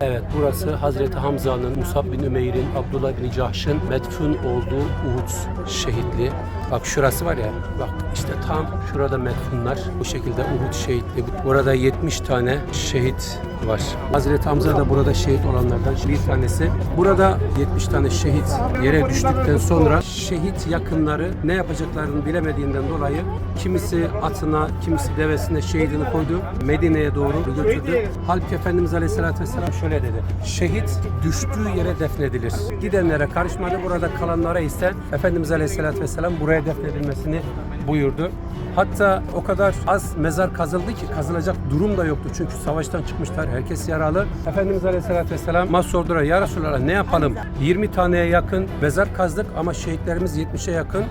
Evet burası Hazreti Hamza'nın, Musab bin Ümeyr'in, Abdullah bin Cahş'ın metfun olduğu Uhud şehitliği. Bak şurası var ya, bak işte tam şurada metfunlar. Bu şekilde Uhud şehitliği. Burada 70 tane şehit var. Hazreti Hamza da burada şehit olanlardan bir tanesi. Burada 70 tane şehit yere düştükten sonra şehit yakınları ne yapacaklarını bilemediğinden dolayı kimisi atına, kimisi devesine şehidini koydu. Medine'ye doğru götürdü. Halbuki Efendimiz Aleyhisselatü Vesselam şöyle dedi. Şehit düştüğü yere defnedilir. Gidenlere karışmadı. Burada kalanlara ise Efendimiz Aleyhisselatü Vesselam buraya defnedilmesini buyurdu. Hatta o kadar az mezar kazıldı ki kazılacak durum da yoktu. Çünkü savaştan çıkmışlar. Herkes yaralı. Efendimiz Aleyhisselatü Vesselam sordular. Ya Resulallah ne yapalım? 20 taneye yakın mezar kazdık ama şehitlerimiz 70'e yakın.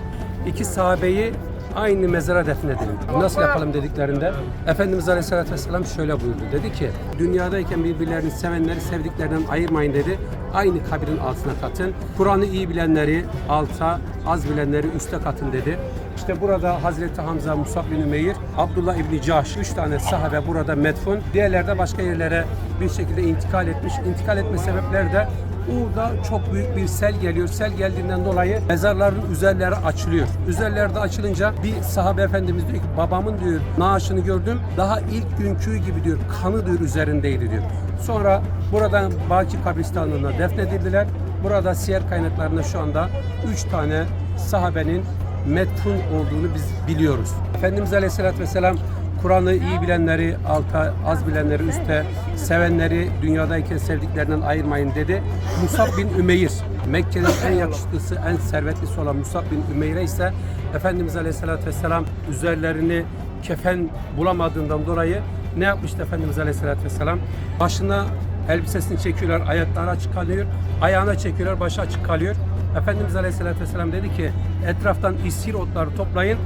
İki sahabeyi aynı mezara defnedelim. Nasıl yapalım dediklerinde Efendimiz Aleyhisselatü Vesselam şöyle buyurdu. Dedi ki dünyadayken birbirlerini sevenleri sevdiklerinden ayırmayın dedi. Aynı kabrin altına katın. Kur'an'ı iyi bilenleri alta, az bilenleri üste katın dedi. İşte burada Hazreti Hamza, Musab bin Ümeyr, Abdullah İbni Cahş, üç tane sahabe burada metfun. Diğerleri de başka yerlere bir şekilde intikal etmiş. İntikal etme sebepleri de Uğur'da çok büyük bir sel geliyor. Sel geldiğinden dolayı mezarların üzerleri açılıyor. Üzerleri de açılınca bir sahabe efendimiz diyor ki babamın diyor naaşını gördüm. Daha ilk günkü gibi diyor kanı diyor üzerindeydi diyor. Sonra buradan Baki kabristanlığına defnedildiler. Burada siyer kaynaklarında şu anda üç tane sahabenin metfun olduğunu biz biliyoruz. Efendimiz Aleyhisselatü Vesselam Kur'an'ı iyi bilenleri alta, az bilenleri üste, sevenleri dünyadayken sevdiklerinden ayırmayın dedi. Musab bin Ümeyr, Mekke'nin en yakışıklısı, en servetlisi olan Musab bin Ümeyr'e ise Efendimiz Aleyhisselatü Vesselam üzerlerini kefen bulamadığından dolayı ne yapmıştı Efendimiz Aleyhisselatü Vesselam? Başına elbisesini çekiyorlar, ayakları açık kalıyor, ayağına çekiyorlar, başı açık kalıyor. Efendimiz Aleyhisselatü Vesselam dedi ki etraftan isir otları toplayın,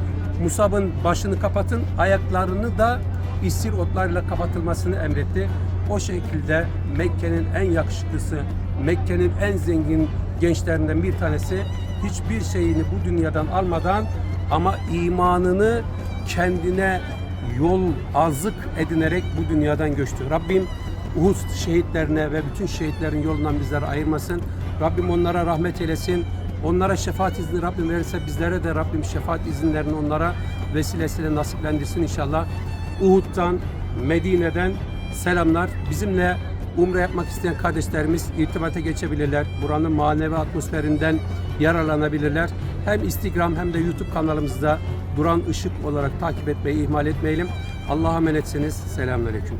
Musab'ın başını kapatın, ayaklarını da isir otlarıyla kapatılmasını emretti. O şekilde Mekke'nin en yakışıklısı, Mekke'nin en zengin gençlerinden bir tanesi hiçbir şeyini bu dünyadan almadan ama imanını kendine yol azık edinerek bu dünyadan göçtü. Rabbim Uhud şehitlerine ve bütün şehitlerin yolundan bizleri ayırmasın. Rabbim onlara rahmet eylesin. Onlara şefaat izni Rabbim verirse bizlere de Rabbim şefaat izinlerini onlara vesilesiyle nasiplendirsin inşallah. Uhud'dan, Medine'den selamlar. Bizimle umre yapmak isteyen kardeşlerimiz irtibata geçebilirler. Buranın manevi atmosferinden yararlanabilirler. Hem Instagram hem de YouTube kanalımızda Duran Işık olarak takip etmeyi ihmal etmeyelim. Allah'a emanetsiniz. Selamünaleyküm.